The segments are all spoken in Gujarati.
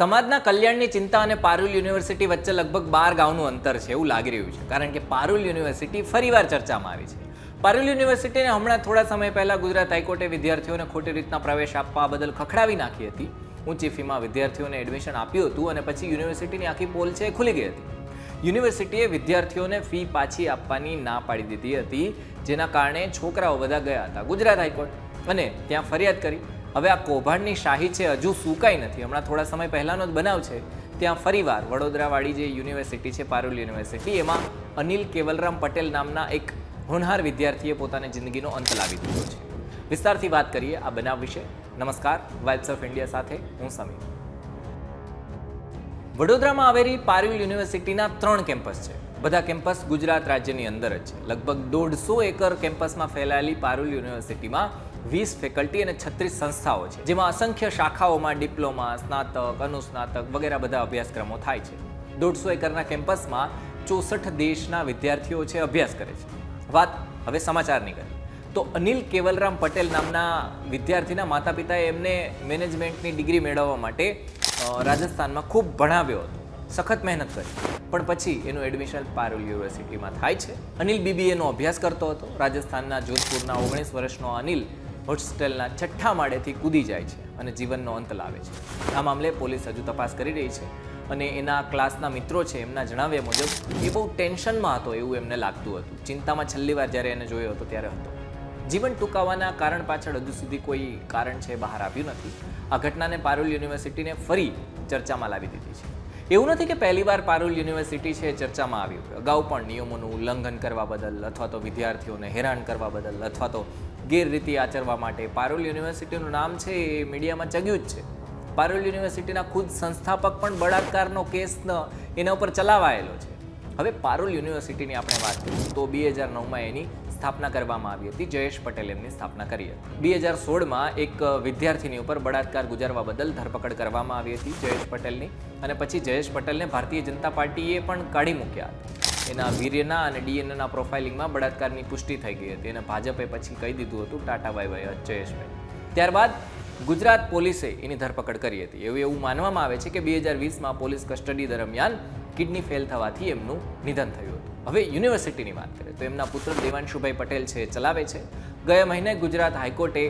સમાજના કલ્યાણની ચિંતા અને પારુલ યુનિવર્સિટી વચ્ચે લગભગ બાર ગાઉનું અંતર છે એવું લાગી રહ્યું છે. કારણ કે પારુલ યુનિવર્સિટી ફરીવાર ચર્ચામાં આવી છે. પારુલ યુનિવર્સિટીને હમણાં થોડા સમય પહેલા ગુજરાત હાઈકોર્ટે વિદ્યાર્થીઓને ખોટી રીતના પ્રવેશ આપવા બદલ ખખડાવી નાખી હતી. ઊંચી ફીમાં વિદ્યાર્થીઓને એડમિશન આપ્યું હતું અને પછી યુનિવર્સિટીની આખી પોલ છે ખુલી ગઈ હતી. યુનિવર્સિટીએ વિદ્યાર્થીઓને ફી પાછી આપવાની ના પાડી દીધી હતી, જેના કારણે છોકરાઓ બધા ગયા હતા ગુજરાત હાઈકોર્ટ. અને ત્યાં ફરિયાદ કરી હવે આ કૌભાંડની શાહી છે, હજુ સુકાઈ નથી. હમણાં થોડા સમય પહેલાનો જ બનાવ છે. ત્યાં ફરીવાર વડોદરાવાળી જે યુનિવર્સિટી છે, પારુલ યુનિવર્સિટી, એમાં અનિલ કેવલરામ પટેલ નામના એક હોનહાર વિદ્યાર્થીએ પોતાની જિંદગીનો અંત લાવી દીધો છે. વિસ્તારથી વાત કરીએ આ બનાવ વિશે. નમસ્કાર વાઇબ્સ ઓફ ઇન્ડિયા સાથે હું સમીર. વડોદરામાં આવેલી પારુલ યુનિવર્સિટીના ત્રણ કેમ્પસ છે. બધા કેમ્પસ ગુજરાત રાજ્યની અંદર જ છે. લગભગ દોઢસો એકર કેમ્પસમાં ફેલાયેલી પારુલ યુનિવર્સિટીમાં વીસ ફેકલ્ટી અને છત્રીસ સંસ્થાઓ છે, જેમાં અસંખ્ય શાખાઓમાં ડિપ્લોમા, સ્નાતક, અનુસ્નાતક વગેરે બધા અભ્યાસક્રમો થાય છે. દોઢસો એકરના કેમ્પસમાં ચોસઠ દેશના વિદ્યાર્થીઓ છે, અભ્યાસ કરે છે. વાત હવે સમાચારની કરી. તો અનિલ કેવલરામ પટેલ નામના વિદ્યાર્થીના માતા પિતાએ એમને મેનેજમેન્ટની ડિગ્રી મેળવવા માટે રાજસ્થાનમાં ખૂબ ભણાવ્યો હતો. સખત મહેનત કરી. પણ પછી એનું એડમિશન પારુલ યુનિવર્સિટીમાં થાય છે. અનિલ બીબીએનો અભ્યાસ કરતો હતો. રાજસ્થાનના જોધપુરના ઓગણીસ વર્ષનો અનિલ હોસ્ટેલના છઠ્ઠા માળેથી કૂદી જાય છે અને જીવનનો અંત લાવે છે. આ મામલે પોલીસ હજુ તપાસ કરી રહી છે અને એના ક્લાસના મિત્રો છે, એમના જણાવ્યા મુજબ એ બહુ ટેન્શનમાં હતો એવું એમને લાગતું હતું. ચિંતામાં છેલ્લી વાર જ્યારે એને જોયો હતો ત્યારે હતો. જીવન ટૂંકાવાના કારણ પાછળ હજુ સુધી કોઈ કારણ છે બહાર આવ્યું નથી. આ ઘટનાને પારુલ યુનિવર્સિટીને ફરી ચર્ચામાં લાવી દીધી છે. એવું નથી કે પહેલીવાર પારુલ યુનિવર્સિટી છે ચર્ચામાં આવ્યું. અગાઉ પણ નિયમોનું ઉલ્લંઘન કરવા બદલ અથવા તો વિદ્યાર્થીઓને હેરાન કરવા બદલ અથવા તો ગેરરીતિ આચરવા માટે. પારુલ યુનિવર્સિટીનું નામ છે એ મીડિયામાં ચગ્યું જ છે. પારુલ યુનિવર્સિટીના ખુદ સંસ્થાપક પણ બળાત્કારનો કેસ એના ઉપર ચલાવાયેલો છે. હવે પારુલ યુનિવર્સિટીની આપણે વાત કરીએ તો બે હજાર નવમાં એની સ્થાપના કરવામાં આવી હતી. જયેશ પટેલ એમની સ્થાપના કરી હતી. બે હજાર સોળમાં એક વિદ્યાર્થીની ઉપર બળાત્કાર ગુજારવા બદલ ધરપકડ કરવામાં આવી હતી જયેશ પટેલની અને પછી જયેશ પટેલને ભારતીય જનતા પાર્ટીએ પણ કાઢી મૂક્યા હતા. એના વીર્યના અને ડીએનએના પ્રોફાઇલિંગમાં બળાત્કારની પુષ્ટિ થઈ ગઈ હતી. અને ભાજપે પછી કહી દીધું હતું, ટાટા ભાઈ જયેશભાઈ. ત્યારબાદ ગુજરાત પોલીસે એની ધરપકડ કરી હતી. એવું એવું માનવામાં આવે છે કે બે હજાર વીસમાં પોલીસ કસ્ટડી દરમિયાન કિડની ફેલ થવાથી એમનું નિધન થયું હતું. હવે યુનિવર્સિટીની વાત કરીએ તો એમના પુત્ર દેવાંશુભાઈ પટેલ છે ચલાવે છે. ગયા મહિને ગુજરાત હાઈકોર્ટે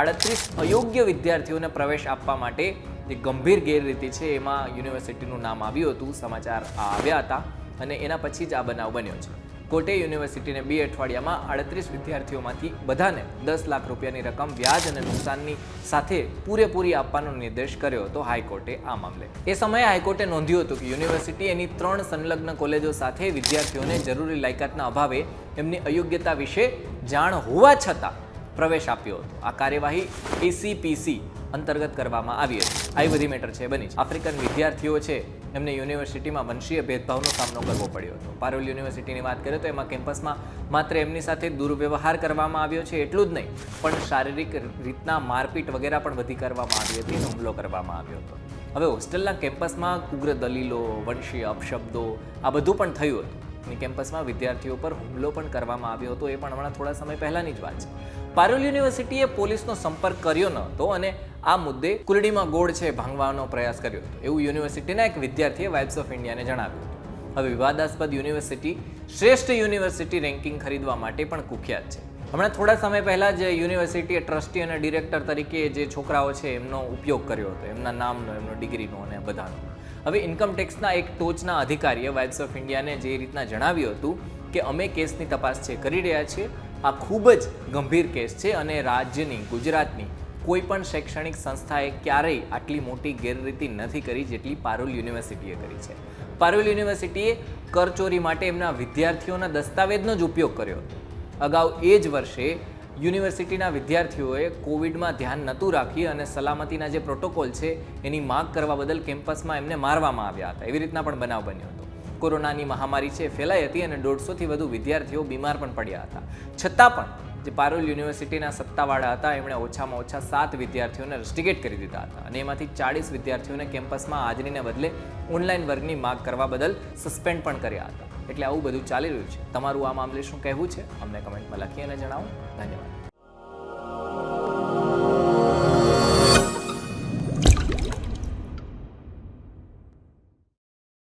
આડત્રીસ અયોગ્ય વિદ્યાર્થીઓને પ્રવેશ આપવા માટે જે ગંભીર ગેરરીતિ છે, એમાં યુનિવર્સિટીનું નામ આવ્યું હતું. સમાચાર આવ્યા હતા. અને એના પછી જ આ બનાવ બન્યો છે. કોર્ટે યુનિવર્સિટીને બે અઠવાડિયામાં આડત્રીસ વિદ્યાર્થીઓમાંથી બધાને દસ લાખ રૂપિયાની રકમ વ્યાજ અને નુકસાનની સાથે પૂરેપૂરી આપવાનો નિર્દેશ કર્યો હતો હાઈકોર્ટે આ મામલે. એ સમયે હાઈકોર્ટે નોંધ્યું હતું કે યુનિવર્સિટી એની ત્રણ સંલગ્ન કોલેજો સાથે વિદ્યાર્થીઓને જરૂરી લાયકાતના અભાવે એમની અયોગ્યતા વિશે જાણ હોવા છતાં પ્રવેશ આપ્યો હતો. આ કાર્યવાહી એસીપીસી અંતર્ગત કરવામાં આવી હતી. આવી બધી મેટર છે, બની આફ્રિકન વિદ્યાર્થીઓ છે, એમને યુનિવર્સિટીમાં વંશીય ભેદભાવનો સામનો કરવો પડ્યો હતો. પારોલ યુનિવર્સિટીની વાત કરીએ તો એમાં કેમ્પસમાં માત્ર એમની સાથે દુર્વ્યવહાર કરવામાં આવ્યો છે, એટલું જ નહીં, પણ શારીરિક રીતના મારપીટ વગેરે પણ વધી કરવામાં આવી હતી અને હુમલો કરવામાં આવ્યો હતો. હવે હોસ્ટેલના કેમ્પસમાં ઉગ્ર દલીલો, વંશીય અપશબ્દો, આ બધું પણ થયું હતું. અને કેમ્પસમાં વિદ્યાર્થીઓ પર હુમલો પણ કરવામાં આવ્યો હતો, એ પણ હમણાં થોડા સમય પહેલાંની જ વાત છે. પારુલ યુનિવર્સિટીએ પોલીસનો સંપર્ક કર્યો ન હતો અને આ મુદ્દે કુલડીમાં ગોળ છે ભાંગવાનો પ્રયાસ કર્યો હતો. એવું યુનિવર્સિટીના એક વિદ્યાર્થીએ વાઇબ્સ ઓફ ઇન્ડિયાને જણાવ્યું હતું. હવે વિવાદાસ્પદ યુનિવર્સિટી, શ્રેષ્ઠ યુનિવર્સિટી રેન્કિંગ ખરીદવા માટે પણ કુખ્યાત છે. હમણાં થોડા સમય પહેલાં જ યુનિવર્સિટીએ ટ્રસ્ટી અને ડિરેક્ટર તરીકે જે છોકરાઓ છે, એમનો ઉપયોગ કર્યો હતો. એમના નામનો, એમનો ડિગ્રીનો અને બધાનો. હવે ઇન્કમ ટેક્સના એક ટોચના અધિકારીએ વાઇબ્સ ઓફ ઇન્ડિયાને જે રીતના જણાવ્યું હતું કે અમે કેસની તપાસ છે કરી રહ્યા છીએ, આ ખૂબ જ ગંભીર કેસ છે અને રાજ્યની, ગુજરાતની કોઈ પણ શૈક્ષણિક સંસ્થાએ ક્યારેય આટલી મોટી ગેરરીતિ નથી કરી જેટલી પારુલ યુનિવર્સિટીએ કરી છે. પારુલ યુનિવર્સિટીએ કરચોરી માટે એમના વિદ્યાર્થીઓના દસ્તાવેજનો જ ઉપયોગ કર્યો. હતો અગાઉ એ જ વર્ષે યુનિવર્સિટીના વિદ્યાર્થીઓએ કોવિડમાં ધ્યાન નહોતું રાખી અને સલામતીના જે પ્રોટોકોલ છે, એની માગ કરવા બદલ કેમ્પસમાં એમને મારવામાં આવ્યા હતા. એવી રીતના પણ બનાવ બન્યો હતો. કોરોનાની મહામારી છે ફેલાઈ હતી અને દોઢસોથી વધુ વિદ્યાર્થીઓ બીમાર પણ પડ્યા હતા. છતાં પણ જે પારુલ યુનિવર્સિટીના સત્તાવાળા હતા, એમણે ઓછામાં ઓછા સાત વિદ્યાર્થીઓને રસ્ટિગેટ કરી દીધા હતા અને એમાંથી ચાળીસ વિદ્યાર્થીઓને કેમ્પસમાં હાજરીને બદલે ઓનલાઈન વર્ગની માગ કરવા બદલ સસ્પેન્ડ પણ કર્યા હતા. એટલે આવું બધું ચાલી રહ્યું છે. તમારું આ મામલે શું કહેવું છે? અમને કમેન્ટમાં લખી અને જણાવો. ધન્યવાદ.